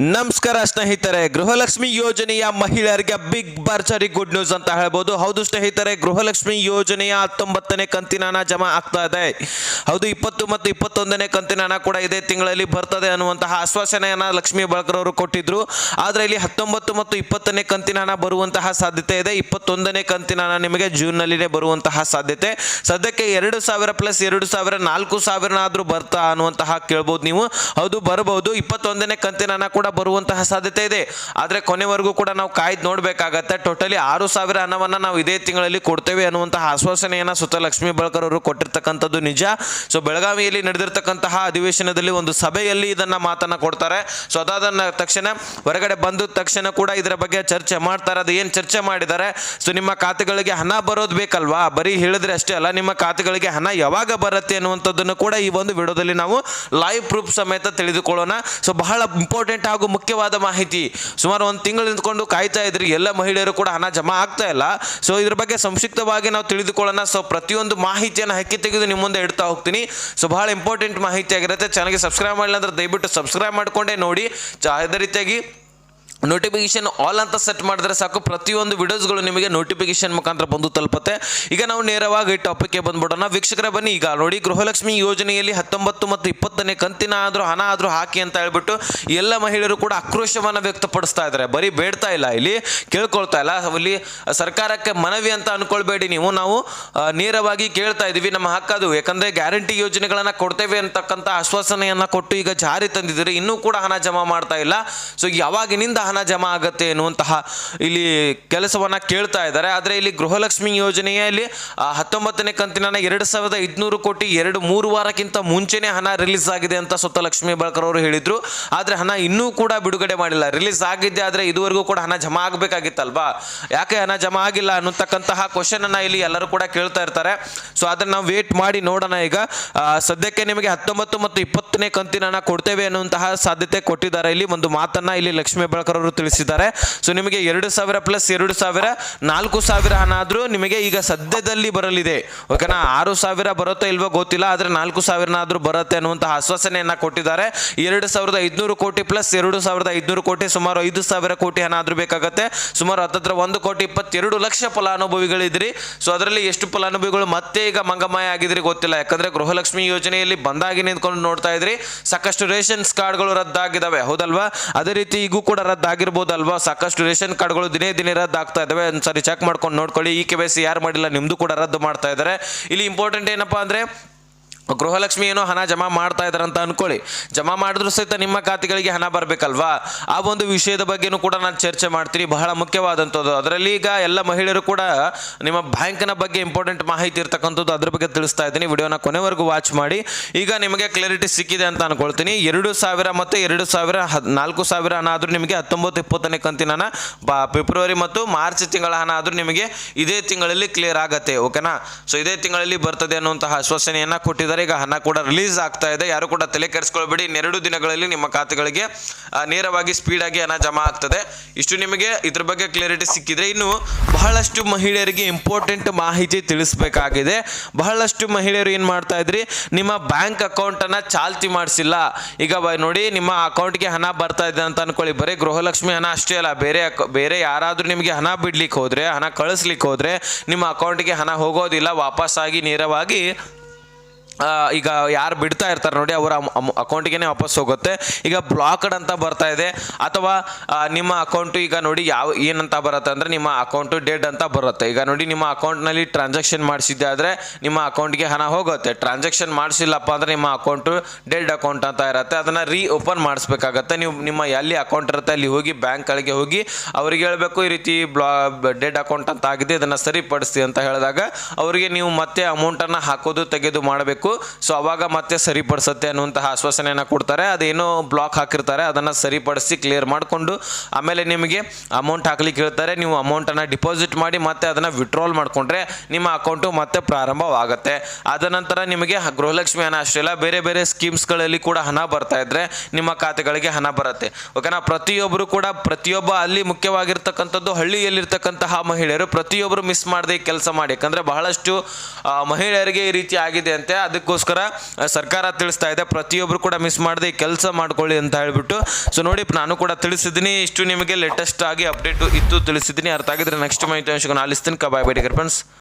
ನಮಸ್ಕಾರ ಸ್ನೇಹಿತರೆ, ಗೃಹಲಕ್ಷ್ಮಿ ಯೋಜನೆಯ ಮಹಿಳೆಯರಿಗೆ ಬಿಗ್ ಬರ್ಚರಿ ಗುಡ್ ನ್ಯೂಸ್ ಅಂತ ಹೇಳ್ಬೋದು. ಹೌದು ಸ್ನೇಹಿತರೆ, ಗೃಹಲಕ್ಷ್ಮಿ ಯೋಜನೆಯ ಹತ್ತೊಂಬತ್ತನೇ ಕಂತಿನ ಹಣ ಜಮಾ ಆಗ್ತಾ ಇದೆ. ಹೌದು, ಇಪ್ಪತ್ತು ಮತ್ತು ಇಪ್ಪತ್ತೊಂದನೇ ಕಂತಿನ ಹಣ ಕೂಡ ಇದೇ ತಿಂಗಳಲ್ಲಿ ಬರ್ತದೆ ಅನ್ನುವಂತಹ ಆಶ್ವಾಸನೆಯನ್ನ ಲಕ್ಷ್ಮೀ ಬಳಕರವರು ಕೊಟ್ಟಿದ್ರು. ಆದರೆ ಇಲ್ಲಿ ಹತ್ತೊಂಬತ್ತು ಮತ್ತು ಇಪ್ಪತ್ತನೇ ಕಂತಿನ ಹಣ ಬರುವಂತಹ ಸಾಧ್ಯತೆ ಇದೆ. ಇಪ್ಪತ್ತೊಂದನೇ ಕಂತಿನ ಹಣ ನಿಮಗೆ ಜೂನ್ನಲ್ಲಿನೇ ಬರುವಂತಹ ಸಾಧ್ಯತೆ. ಸದ್ಯಕ್ಕೆ ಎರಡು ಸಾವಿರ ಪ್ಲಸ್ ಎರಡು ಸಾವಿರ ನಾಲ್ಕು ಸಾವಿರನಾದರೂ ಬರ್ತಾ ಅನ್ನುವಂತಹ ಕೇಳ್ಬೋದು ನೀವು. ಹೌದು ಬರಬಹುದು ಇಪ್ಪತ್ತೊಂದನೇ ಕಂತಿನ ಹಣ ಕೂಡ ಬರುವಂತಹ ಸಾಧ್ಯತೆ ಇದೆ. ಆದರೆ ಕೊನೆವರೆಗೂ ಕೂಡ ನಾವು ಕಾಯ್ದು ನೋಡಬೇಕಾಗತ್ತೆ. ಟೋಟಲಿ ಆರು ಸಾವಿರ ಹಣವನ್ನು ನಾವು ಇದೇ ತಿಂಗಳಲ್ಲಿ ಕೊಡ್ತೇವೆ ಅನ್ನುವಂತಹ ಆಶ್ವಾಸನೆಯನ್ನು ಸುತ್ತ ಲಕ್ಷ್ಮೀ ಬಳಕರ್ ಅವರು ಕೊಟ್ಟಿರ್ತಕ್ಕಂಥದ್ದು ನಿಜ. ಸೊ ಬೆಳಗಾವಿಯಲ್ಲಿ ನಡೆದಿರ್ತಕ್ಕಂತಹ ಅಧಿವೇಶನದಲ್ಲಿ ಒಂದು ಸಭೆಯಲ್ಲಿ ಇದನ್ನು ಮಾತನ್ನು ಕೊಡ್ತಾರೆ. ಸೊ ಅದಾದ ತಕ್ಷಣ ಹೊರಗಡೆ ಬಂದ ತಕ್ಷಣ ಕೂಡ ಇದರ ಬಗ್ಗೆ ಚರ್ಚೆ ಮಾಡ್ತಾರೆ. ಅದು ಏನು ಚರ್ಚೆ ಮಾಡಿದ್ದಾರೆ? ಸೊ ನಿಮ್ಮ ಖಾತೆಗಳಿಗೆ ಹಣ ಬರೋದು ಬೇಕಲ್ವಾ? ಬರೀ ಹೇಳಿದ್ರೆ ಅಷ್ಟೇ ಅಲ್ಲ, ನಿಮ್ಮ ಖಾತೆಗಳಿಗೆ ಹಣ ಯಾವಾಗ ಬರುತ್ತೆ ಅನ್ನುವಂಥದ್ದನ್ನು ಕೂಡ ಈ ಒಂದು ವಿಡಿಯೋದಲ್ಲಿ ನಾವು ಲೈವ್ ಪ್ರೂಫ್ ಸಮೇತ ತಿಳಿದುಕೊಳ್ಳೋಣ. ಸೊ ಬಹಳ ಇಂಪಾರ್ಟೆಂಟ್ ಹಾಗೂ ಮುಖ್ಯವಾದ ಮಾಹಿತಿ. ಸುಮಾರು ಒಂದು ತಿಂಗಳು ನಿಂತ್ಕೊಂಡು ಕಾಯ್ತಾ ಇದ್ರಿ, ಎಲ್ಲ ಮಹಿಳೆಯರು ಕೂಡ ಹಣ ಜಮಾ ಆಗ್ತಾ ಇಲ್ಲ. ಸೊ ಇದ್ರ ಬಗ್ಗೆ ಸಂಕ್ಷಿಪ್ತವಾಗಿ ನಾವು ತಿಳಿದುಕೊಳ್ಳೋಣ. ಸೊ ಪ್ರತಿಯೊಂದು ಮಾಹಿತಿಯನ್ನು ಹಕ್ಕಿ ತೆಗೆದು ನಿಮ್ಮ ಮುಂದೆ ಇಡ್ತಾ ಹೋಗ್ತೀನಿ. ಸೊ ಬಹಳ ಇಂಪಾರ್ಟೆಂಟ್ ಮಾಹಿತಿ ಆಗಿರುತ್ತೆ. ಚಾನಲ್ಗೆ ಸಬ್ಸ್ಕ್ರೈಬ್ ಮಾಡಿಲ್ಲ ಅಂದ್ರೆ ದಯವಿಟ್ಟು ಸಬ್ಸ್ಕ್ರೈಬ್ ಮಾಡಿಕೊಂಡೇ ನೋಡಿ. ಅದೇ ರೀತಿಯಾಗಿ ನೋಟಿಫಿಕೇಶನ್ ಆಲ್ ಅಂತ ಸೆಟ್ ಮಾಡಿದ್ರೆ ಸಾಕು, ಪ್ರತಿಯೊಂದು ವಿಡಿಯೋಸ್ಗಳು ನಿಮಗೆ ನೋಟಿಫಿಕೇಶನ್ ಮುಖಾಂತರ ಬಂದು ತಲುಪುತ್ತೆ. ಈಗ ನಾವು ನೇರವಾಗಿ ಟಾಪಿಕ್ಗೆ ಬಂದ್ಬಿಡೋಣ. ವೀಕ್ಷಕರ, ಬನ್ನಿ. ಈಗ ನೋಡಿ, ಗೃಹಲಕ್ಷ್ಮಿ ಯೋಜನೆಯಲ್ಲಿ ಹತ್ತೊಂಬತ್ತು ಮತ್ತು ಇಪ್ಪತ್ತನೇ ಕಂತಿನ ಆದರೂ, ಹಣ ಆದರೂ ಹಾಕಿ ಅಂತ ಹೇಳ್ಬಿಟ್ಟು ಎಲ್ಲ ಮಹಿಳೆಯರು ಕೂಡ ಆಕ್ರೋಶವನ್ನು ವ್ಯಕ್ತಪಡಿಸ್ತಾ ಇದ್ದಾರೆ. ಬರೀ ಬೇಡ್ತಾ ಇಲ್ಲ ಇಲ್ಲಿ, ಕೇಳ್ಕೊಳ್ತಾ ಇಲ್ಲ. ಅಲ್ಲಿ ಸರ್ಕಾರಕ್ಕೆ ಮನವಿ ಅಂತ ಅನ್ಕೊಳ್ಬೇಡಿ ನೀವು. ನಾವು ನೇರವಾಗಿ ಕೇಳ್ತಾ ಇದ್ದೀವಿ. ನಮ್ಮ ಹಕ್ಕದು ಯಾಕಂದರೆ ಗ್ಯಾರಂಟಿ ಯೋಜನೆಗಳನ್ನು ಕೊಡ್ತೇವೆ ಅಂತಕ್ಕಂಥ ಆಶ್ವಾಸನೆಯನ್ನು ಕೊಟ್ಟು ಈಗ ಜಾರಿ ತಂದಿದ್ದೀರಿ. ಇನ್ನೂ ಕೂಡ ಹಣ ಜಮಾ ಮಾಡ್ತಾ ಇಲ್ಲ. ಸೊ ಯಾವಾಗಿನಿಂದ ಹಣ ಜಮಾ ಆಗತ್ತೆ ಎನ್ನುವಂತಹ ಇಲ್ಲಿ ಕೆಲಸವನ್ನ ಕೇಳ್ತಾ ಇದ್ದಾರೆ. ಆದರೆ ಇಲ್ಲಿ ಗೃಹಲಕ್ಷ್ಮಿ ಯೋಜನೆಯಲ್ಲಿ ಹತ್ತೊಂಬತ್ತನೇ ಕಂತಿನ ಎರಡು ಸಾವಿರದ ಐದುನೂರು ಕೋಟಿ ಎರಡು ಮೂರು ವಾರಕ್ಕಿಂತ ಮುಂಚೆನೇ ಹಣ ರಿಲೀಸ್ ಆಗಿದೆ ಅಂತ ಸ್ವತಃ ಲಕ್ಷ್ಮೀ ಬಳಕರ್ ಅವರು ಹೇಳಿದ್ರು. ಆದರೆ ಹಣ ಇನ್ನೂ ಕೂಡ ಬಿಡುಗಡೆ ಮಾಡಿಲ್ಲ. ರಿಲೀಸ್ ಆಗಿದ್ದೆ ಆದರೆ ಇದುವರೆಗೂ ಕೂಡ ಹಣ ಜಮಾ ಆಗಬೇಕಾಗಿತ್ತಲ್ವಾ? ಯಾಕೆ ಹಣ ಜಮಾ ಆಗಿಲ್ಲ ಅನ್ನತಕ್ಕಂತಹ ಕ್ವಶನ್ ಅನ್ನ ಇಲ್ಲಿ ಎಲ್ಲರೂ ಕೂಡ ಕೇಳ್ತಾ ಇರ್ತಾರೆ. ಸೊ ಅದನ್ನ ನಾವು ವೇಟ್ ಮಾಡಿ ನೋಡೋಣ ಈಗ. ಸದ್ಯಕ್ಕೆ ನಿಮಗೆ ಹತ್ತೊಂಬತ್ತು ಮತ್ತು ಇಪ್ಪತ್ತನೇ ಕಂತಿನ ಕೊಡ್ತೇವೆ ಅನ್ನುವಂತಹ ಸಾಧ್ಯತೆ ಕೊಟ್ಟಿದ್ದಾರೆ. ಇಲ್ಲಿ ಒಂದು ಮಾತನ್ನ ಇಲ್ಲಿ ಲಕ್ಷ್ಮೀ ಬಳಕರ್ ಅವರು ತಿಳಿಸಿದ್ದಾರೆ. ಸೊ ನಿಮಗೆ ಎರಡು ಸಾವಿರ ಪ್ಲಸ್ ಎರಡು ಸಾವಿರ, ನಾಲ್ಕು ಸಾವಿರ ಹಣ ಆದರೂ ನಿಮಗೆ ಈಗ ಸದ್ಯದಲ್ಲಿ ಬರಲಿದೆ. ಓಕೆನಾ ಆರು ಸಾವಿರ ಬರುತ್ತೋ ಇಲ್ವೋ ಗೊತ್ತಿಲ್ಲ, ಆದ್ರೆ ನಾಲ್ಕು ಸಾವಿರನಾದರೂ ಬರುತ್ತೆ ಅನ್ನುವಂತಹ ಆಶ್ವಾಸನೆಯನ್ನ ಕೊಟ್ಟಿದ್ದಾರೆ. ಎರಡು ಸಾವಿರದ ಐದುನೂರು ಕೋಟಿ ಪ್ಲಸ್ ಎರಡು ಸಾವಿರದ ಐದುನೂರು ಕೋಟಿ, ಸುಮಾರು ಐದು ಸಾವಿರ ಕೋಟಿ ಹಣ ಆದರೂ ಬೇಕಾಗುತ್ತೆ. ಸುಮಾರು ಹತ್ತತ್ರ ಒಂದು ಕೋಟಿ ಇಪ್ಪತ್ತೆರಡು ಲಕ್ಷ ಫಲಾನುಭವಿಗಳಿದ್ರಿ. ಸೊ ಅದರಲ್ಲಿ ಎಷ್ಟು ಫಲಾನುಭವಿಗಳು ಮತ್ತೆ ಈಗ ಮಂಗಮಯ ಆಗಿದ್ರಿ ಗೊತ್ತಿಲ್ಲ. ಯಾಕಂದ್ರೆ ಗೃಹಲಕ್ಷ್ಮಿ ಯೋಜನೆಯಲ್ಲಿ ಬಂದಾಗಿ ನಿಂತ್ಕೊಂಡು ನೋಡ್ತಾ ಇದ್ರಿ. ಸಾಕಷ್ಟು ರೇಷನ್ಸ್ ಕಾರ್ಡ್ಗಳು ರದ್ದಾಗಿದ್ದಾವೆ ಹೌದಲ್ವಾ? ಅದೇ ರೀತಿ ಈಗೂ ಕೂಡ ರದ್ದಾಗಿರ್ಬೋದಲ್ವಾ ಸಾಕಷ್ಟು ರೇಷನ್ ಕಾರ್ಡ್ಗಳು ದಿನೇ ದಿನೇ ರದ್ದಾಗ್ತಾ ಇದಾವೆ. ಒಂದ್ಸರಿ ಚೆಕ್ ಮಾಡ್ಕೊಂಡು ನೋಡ್ಕೊಳ್ಳಿ. ಈ ಕೆ ವೈ ಸಿ ಯಾರು ಮಾಡಿಲ್ಲ, ನಿಮ್ದು ಕೂಡ ರದ್ದು ಮಾಡ್ತಾ ಇದ್ದಾರೆ ಇಲ್ಲಿ ಇಂಪಾರ್ಟೆಂಟ್ ಏನಪ್ಪಾ ಅಂದ್ರೆ ಗೃಹಲಕ್ಷ್ಮಿ ಏನೋ ಹಣ ಜಮಾ ಮಾಡ್ತಾ ಅಂತ ಅನ್ಕೊಳ್ಳಿ. ಜಮಾ ಮಾಡಿದ್ರು ಸಹಿತ ನಿಮ್ಮ ಖಾತೆಗಳಿಗೆ ಹಣ ಬರಬೇಕಲ್ವಾ? ಆ ಒಂದು ವಿಷಯದ ಬಗ್ಗೆನೂ ಕೂಡ ನಾನು ಚರ್ಚೆ ಮಾಡ್ತೀನಿ. ಬಹಳ ಮುಖ್ಯವಾದಂಥದ್ದು. ಅದರಲ್ಲಿ ಈಗ ಎಲ್ಲ ಮಹಿಳೆಯರು ಕೂಡ ನಿಮ್ಮ ಬ್ಯಾಂಕ್ನ ಬಗ್ಗೆ ಇಂಪಾರ್ಟೆಂಟ್ ಮಾಹಿತಿ ಇರ್ತಕ್ಕಂಥದ್ದು ಅದ್ರ ಬಗ್ಗೆ ತಿಳಿಸ್ತಾ ಇದ್ದೀನಿ. ವಿಡಿಯೋನ ಕೊನೆವರೆಗೂ ವಾಚ್ ಮಾಡಿ. ಈಗ ನಿಮಗೆ ಕ್ಲಾರಿಟಿ ಸಿಕ್ಕಿದೆ ಅಂತ ಅನ್ಕೊಳ್ತೀನಿ. ಎರಡು ಸಾವಿರ ಮತ್ತು ಎರಡು ಸಾವಿರ ನಾಲ್ಕು ಸಾವಿರ ಹಣ ಆದರೂ ನಿಮಗೆ ಹತ್ತೊಂಬತ್ತು, ಇಪ್ಪತ್ತನೇ ಕಂತಿನ ಫೆಬ್ರವರಿ ಮತ್ತು ಮಾರ್ಚ್ ತಿಂಗಳ ಹಣ ಆದರೂ ನಿಮಗೆ ಇದೇ ತಿಂಗಳಲ್ಲಿ ಕ್ಲಿಯರ್ ಆಗತ್ತೆ. ಓಕೆನಾ? ಸೊ, ಇದೇ ತಿಂಗಳಲ್ಲಿ ಬರ್ತದೆ ಅನ್ನುವಂತಹ ಆಶ್ವಾಸನೆಯನ್ನ ಕೊಟ್ಟಿದ್ದಾರೆ. ಈಗ ಹಣ ಕೂಡ ರಿಲೀಸ್ ಆಗ್ತಾ ಇದೆ. ಯಾರು ಕೂಡ ತಲೆ ಕೆರೆಸ್ಕೊಳ್ಬೇಡಿ ಇನ್ನೆರಡು ದಿನಗಳಲ್ಲಿ ನಿಮ್ಮ ಖಾತೆಗಳಿಗೆ ನೇರವಾಗಿ ಸ್ಪೀಡ್ ಆಗಿ ಹಣ ಜಮಾ ಆಗ್ತದೆ. ಇಷ್ಟು ನಿಮಗೆ ಇದ್ರ ಬಗ್ಗೆ ಕ್ಲಿಯರಿಟಿ ಸಿಕ್ಕಿದ್ರೆ ಇನ್ನು ಬಹಳಷ್ಟು ಮಹಿಳೆಯರಿಗೆ ಇಂಪಾರ್ಟೆಂಟ್ ಮಾಹಿತಿ ತಿಳಿಸಬೇಕಾಗಿದೆ. ಬಹಳಷ್ಟು ಮಹಿಳೆಯರು ಏನು ಮಾಡ್ತಾ ಇದ್ರಿ? ನಿಮ್ಮ ಬ್ಯಾಂಕ್ ಅಕೌಂಟನ್ನು ಚಾಲ್ತಿ ಮಾಡಿಸಿಲ್ಲ. ಈಗ ನೋಡಿ ನಿಮ್ಮ ಅಕೌಂಟ್ಗೆ ಹಣ ಬರ್ತಾ ಇದೆ ಅಂತ ಅನ್ಕೊಳ್ಳಿ. ಬರೀ ಗೃಹಲಕ್ಷ್ಮಿ ಹಣ ಅಷ್ಟೇ ಅಲ್ಲ. ಬೇರೆ ಬೇರೆ ಯಾರಾದರೂ ನಿಮಗೆ ಹಣ ಬಿಡ್ಲಿಕ್ಕೆ ಹೋದ್ರೆ ಹಣ ಕಳಿಸ್ಲಿಕ್ಕೆ ಹೋದ್ರೆ ನಿಮ್ಮ ಅಕೌಂಟ್ಗೆ ಹಣ ಹೋಗೋದಿಲ್ಲ. ವಾಪಸ್ಸಾಗಿ ನೇರವಾಗಿ ಆ, ಈಗ ಯಾರು ಬಿಡ್ತಾ ಇರ್ತಾರೆ ನೋಡಿ, ಅವರ ಅಕೌಂಟಿಗೆ ವಾಪಸ್ ಹೋಗುತ್ತೆ. ಈಗ ಬ್ಲಾಕ್ಡ್ ಅಂತ ಬರ್ತಾ ಇದೆ. ಅಥವಾ ನಿಮ್ಮ ಅಕೌಂಟು ಈಗ ನೋಡಿ ಯಾವ, ಏನಂತ ಬರುತ್ತೆ ಅಂದರೆ ನಿಮ್ಮ ಅಕೌಂಟು ಡೆಡ್ ಅಂತ ಬರುತ್ತೆ. ಈಗ ನೋಡಿ, ನಿಮ್ಮ ಅಕೌಂಟ್ನಲ್ಲಿ ಟ್ರಾನ್ಸಾಕ್ಷನ್ ಮಾಡಿಸಿದ್ದೆ ಆದರೆ ನಿಮ್ಮ ಅಕೌಂಟ್ಗೆ ಹಣ ಹೋಗುತ್ತೆ. ಟ್ರಾನ್ಸಾಕ್ಷನ್ ಮಾಡಿಸಿಲ್ಲಪ್ಪ ಅಂದರೆ ನಿಮ್ಮ ಅಕೌಂಟು ಡೆಡ್ ಅಕೌಂಟ್ ಅಂತ ಇರುತ್ತೆ. ಅದನ್ನು ರೀ ಓಪನ್ ಮಾಡಿಸ್ಬೇಕಾಗತ್ತೆ. ನೀವು, ನಿಮ್ಮ ಎಲ್ಲಿ ಅಕೌಂಟ್ ಇರುತ್ತೆ, ಅಲ್ಲಿ ಹೋಗಿ ಬ್ಯಾಂಕ್ಗಳಿಗೆ ಹೋಗಿ ಅವ್ರಿಗೆ ಹೇಳಬೇಕು, ಈ ರೀತಿ ಬ್ಲಾ ಡೆಡ್ ಅಕೌಂಟ್ ಅಂತ ಆಗಿದೆ, ಇದನ್ನು ಸರಿಪಡಿಸಿ ಅಂತ ಹೇಳಿದಾಗ ಅವರಿಗೆ ನೀವು ಮತ್ತೆ ಅಮೌಂಟನ್ನು ಹಾಕೋದು, ತೆಗೆದು ಮಾಡಬೇಕು. ಸೊ ಅವಾಗ ಮತ್ತೆ ಸರಿಪಡಿಸುತ್ತೆ ಅನ್ನುವಂತಹ ಆಶ್ವಾಸನೆಯನ್ನು ಕೊಡ್ತಾರೆ. ಅದೇನೋ ಬ್ಲಾಕ್ ಹಾಕಿರ್ತಾರೆ. ಅದನ್ನು ಸರಿಪಡಿಸಿ ಕ್ಲಿಯರ್ ಮಾಡಿಕೊಂಡು, ಆಮೇಲೆ ನಿಮಗೆ ಅಮೌಂಟ್ ಹಾಕ್ಲಿಕ್ಕೆ ಹೇಳ್ತಾರೆ. ನೀವು ಅಮೌಂಟನ್ನು ಡಿಪಾಸಿಟ್ ಮಾಡಿ ಮತ್ತೆ ಅದನ್ನು ವಿಡ್ರಾಲ್ ಮಾಡಿಕೊಂಡ್ರೆ ನಿಮ್ಮ ಅಕೌಂಟು ಮತ್ತೆ ಪ್ರಾರಂಭವಾಗುತ್ತೆ. ಅದ ನಂತರ ನಿಮಗೆ ಗೃಹಲಕ್ಷ್ಮಿ ಹಣ, ಅಷ್ಟೇ ಅಲ್ಲ, ಬೇರೆ ಬೇರೆ ಸ್ಕೀಮ್ಸ್ಗಳಲ್ಲಿ ಕೂಡ ಹಣ ಬರ್ತಾ ಇದ್ರೆ ನಿಮ್ಮ ಖಾತೆಗಳಿಗೆ ಹಣ ಬರುತ್ತೆ. ಓಕೆನಾ ಪ್ರತಿಯೊಬ್ಬರು ಕೂಡ, ಪ್ರತಿಯೊಬ್ಬ ಅಲ್ಲಿ ಮುಖ್ಯವಾಗಿರ್ತಕ್ಕಂಥದ್ದು, ಹಳ್ಳಿಯಲ್ಲಿರ್ತಕ್ಕಂತಹ ಮಹಿಳೆಯರು ಪ್ರತಿಯೊಬ್ಬರು ಮಿಸ್ ಮಾಡದೆ ಕೆಲಸ ಮಾಡಿ. ಯಾಕಂದ್ರೆ ಬಹಳಷ್ಟು ಮಹಿಳೆಯರಿಗೆ ಈ ರೀತಿ ಆಗಿದೆ ಅಂತೆ. ಅದಕ್ಕೋಸ್ಕರ ಸರ್ಕಾರ ತಿಳಿಸ್ತಾ ಇದೆ ಪ್ರತಿಯೊಬ್ಬರು ಕೂಡ ಮಿಸ್ ಮಾಡದೆ ಕೆಲಸ ಮಾಡ್ಕೊಳ್ಳಿ ಅಂತ ಹೇಳ್ಬಿಟ್ಟು. ಸೊ ನೋಡಿ, ನಾನು ಕೂಡ ತಿಳಿಸಿದ್ದೀನಿ, ಇಷ್ಟು ನಿಮಗೆ ಲೇಟೆಸ್ಟ್ ಆಗಿ ಅಪ್ಡೇಟ್ ಇತ್ತು ತಿಳಿಸಿದ್ದೀನಿ. ಅರ್ಥ ಆಗಿದ್ರೆ ನೆಕ್ಸ್ಟ್ ಅಂಶಗಳನ್ನು ಆಲಿಸ್ತೀನಿ. ಕಬಾಯ್ ಬೈ ಫ್ರೆಂಡ್ಸ್